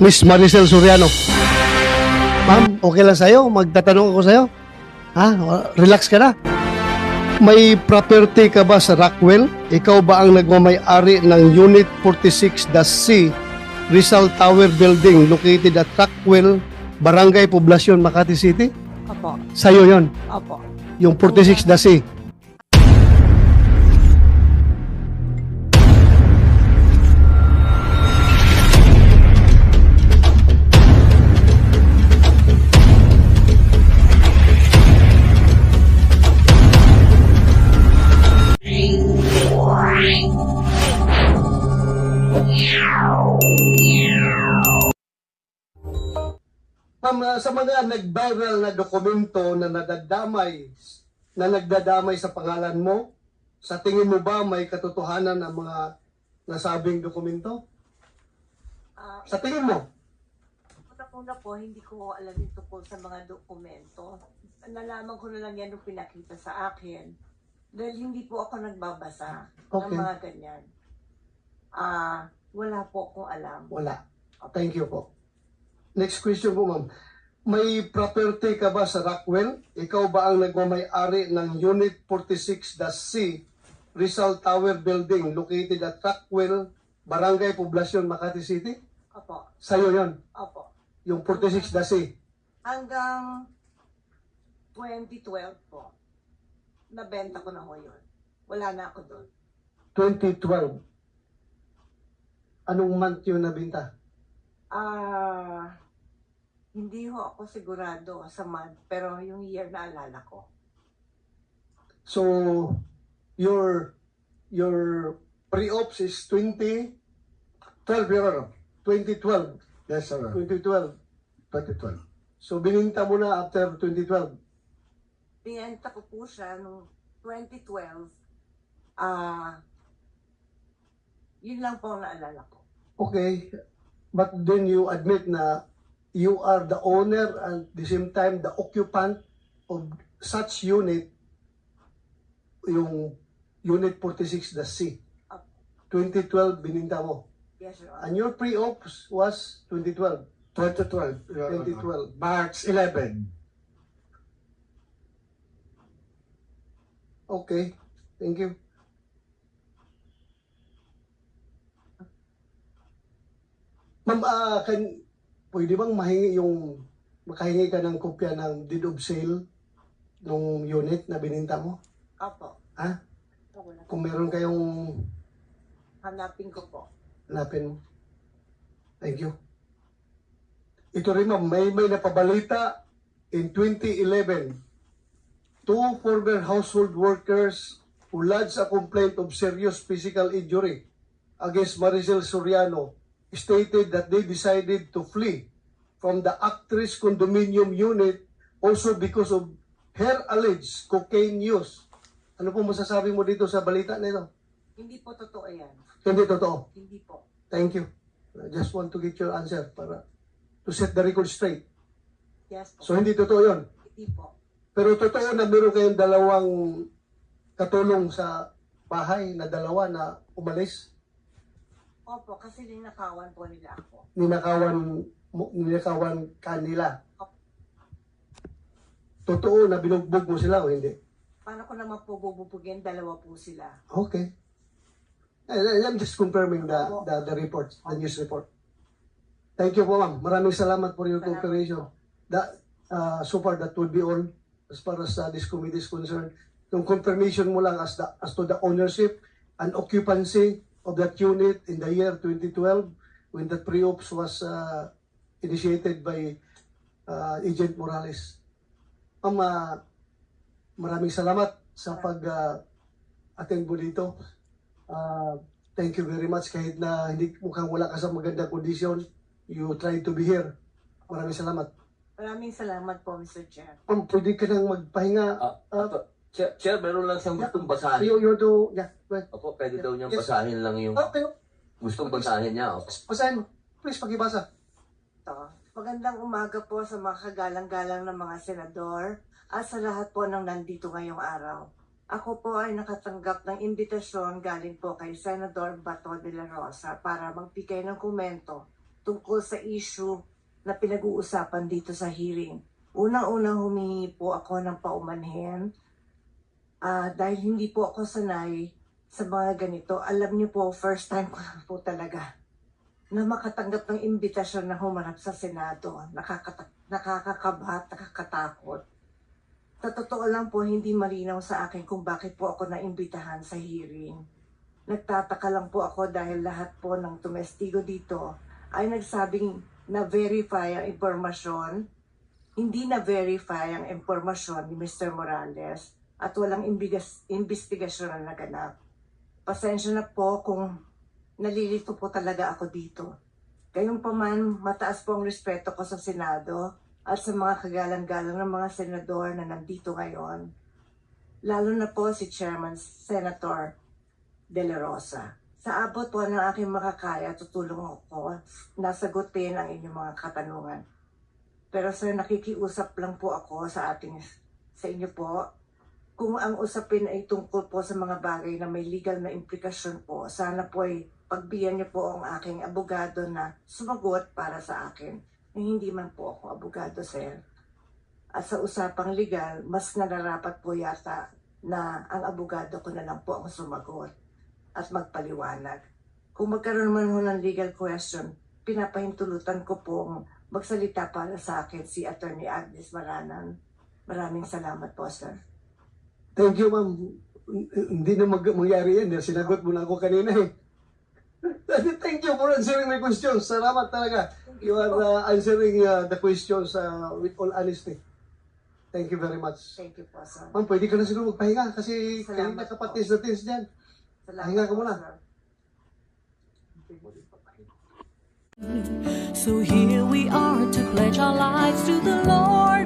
Miss Maricel Soriano. Ma'am, okay lang sa'yo? Magtatanong ako sa'yo? Ha? Relax ka na. May property ka ba sa Rockwell? Ikaw ba ang nagmamay-ari ng Unit 46-C Rizal Tower Building located at Rockwell, Barangay Poblacion, Makati City? Opo. Sa'yo yon Opo. yung 46-C. Ma'am, ah, sa mga nag-viral na dokumento na nadadamay, na nagdadamay sa pangalan mo, sa tingin mo ba may katotohanan ang mga nasabing dokumento? Ah, Sa tingin mo? Una-una po, hindi ko alam yung tungkol sa mga dokumento. Nalaman ko na lang yan nung pinakita sa akin. Dahil hindi po ako nagbabasa ng Okay. mga ganyan. Ah, wala po akong alam. Wala. Thank you po. Next question po, ma'am. May property ka ba sa Rockwell? Ikaw ba ang nagmamay-ari ng Unit 46-C Rizal Tower Building located at Rockwell, Barangay Poblacion, Makati City? Opo. Sa'yo yon Opo. yung 46-C. Hanggang 2012 po, nabenta ko na ho yun. Wala na ako doon. 2012. Anong month yun nabinta? Ah, hindi ho ako sigurado sa month, pero yung year na alala ko. So, your your pre-ops is 2012, Your Honor. 2012. Yes, sir. 2012. 2012. So, bininta mo na after 2012. Pinenta ko po siya nung 2012. Ah, yun lang po ang naalala ko. Okay. But then you admit na you are the owner and at the same time the occupant of such unit, yung Unit 46, the C. 2012, bininta mo. Yes, Your Honor. And your pre-ops was 2012. 2012. Your Honor. 2012. March 11. Okay. Thank you. Ma'am, ah, kan, pwede bang mahingi yung, makahingi ka ng kopya ng deed of sale nung unit na bininta mo? Opo. Ha? Na. Kung meron kayong Hanapin ko po. hanapin mo. Thank you. Ito rin ma'am, may may napabalita in 2011. Two former household workers who lodged a complaint of serious physical injury against Maricel Soriano stated that they decided to flee from the actress condominium unit also because of her alleged cocaine use. Ano po masasabi mo dito sa balita na ito? Hindi po totoo yan. Hindi totoo. Hindi po. Thank you. I just want to get your answer para to set the record straight. Yes po. So hindi totoo yon. Hindi po. Pero totoo na meron kayong dalawang katulong sa bahay na dalawa na umalis. Opo, kasi ninakawan po nila ako. Ninakawan, mo- ninakawan kanila. Totoo na binugbog mo sila o hindi? Paano ko naman po bububugin? Dalawa po sila. Okay. Eh, I'm just confirming the, the, the report, the news report. Thank you po ma'am. Maraming salamat for your Salamat cooperation. That, uh, so far, that would be all as far as uh, this committee is concerned. Yung confirmation mo lang as, the, as to the ownership and occupancy of that unit in the year 2012 when that pre-ops was uh, initiated by uh, Agent Morales. Ma'am, uh, maraming salamat sa pag uh, attend mo dito. Uh, thank you very much kahit na hindi mukhang wala ka sa magandang kondisyon. You try to be here. Maraming salamat. Maraming salamat po, Mr. Chair. Ma'am, pwede ka nang magpahinga. Ah, Ah, Apo, Chair, Chair, meron lang siyang gustong basahin. you, you do, yeah, well, Opo, pwede daw niyang Yes. basahin lang yung okay, gustong basahin niya. Opo. basahin mo. Please, pakibasa. Ito. Magandang umaga po sa mga kagalang-galang ng mga senador at sa lahat po ng nandito ngayong araw. Ako po ay nakatanggap ng imbitasyon galing po kay Senador Bato de la Rosa para magbigay ng komento tungkol sa issue na pinag-uusapan dito sa hearing. Unang-unang humingi po ako ng paumanhin ah, dahil hindi po ako sanay sa mga ganito. Alam niyo po, first time ko po talaga na makatanggap ng imbitasyon na humarap sa Senado. Nakakata- nakakakabat, nakakatakot. Sa totoo lang po, hindi malinaw sa akin kung bakit po ako naimbitahan sa hearing. Nagtataka lang po ako dahil lahat po ng tumestigo dito ay nagsabing na-verify ang impormasyon, hindi na-verify ang impormasyon ni Mr. Morales at walang imbigas, investigasyon na naganap. Pasensya na po kung nalilito po talaga ako dito. Gayunpaman, mataas po ang respeto ko sa Senado at sa mga kagalang-galang ng mga senador na nandito ngayon. Lalo na po si Chairman Senator De La Rosa. Sa abot po ng aking makakaya, tutulong ako na sagutin ang inyong mga katanungan. Pero sir, nakikiusap lang po ako sa ating sa inyo po. Kung ang usapin ay tungkol po sa mga bagay na may legal na implikasyon po, sana po ay pagbiyan niyo po ang aking abogado na sumagot para sa akin. Na hindi man po ako abogado, sir. At sa usapang legal, mas nararapat po yata na ang abogado ko na lang po ang sumagot at magpaliwanag. Kung magkaroon man ho ng legal question, pinapahintulutan ko pong magsalita para sa akin si Attorney Agnes Maranan. Maraming salamat po, sir. Thank you, ma'am. Hindi na mag mangyari yan. Sinagot mo na ako kanina eh. Thank you for answering my questions. Salamat talaga. You are uh, answering uh, the questions uh, with all honesty. Thank you very much. Thank you po, sir. Ma'am, pwede ka na siguro magpahinga kasi kanina ka po. patis na tis dyan. Salamat Pahinga ka muna. So here we are to pledge our lives to the Lord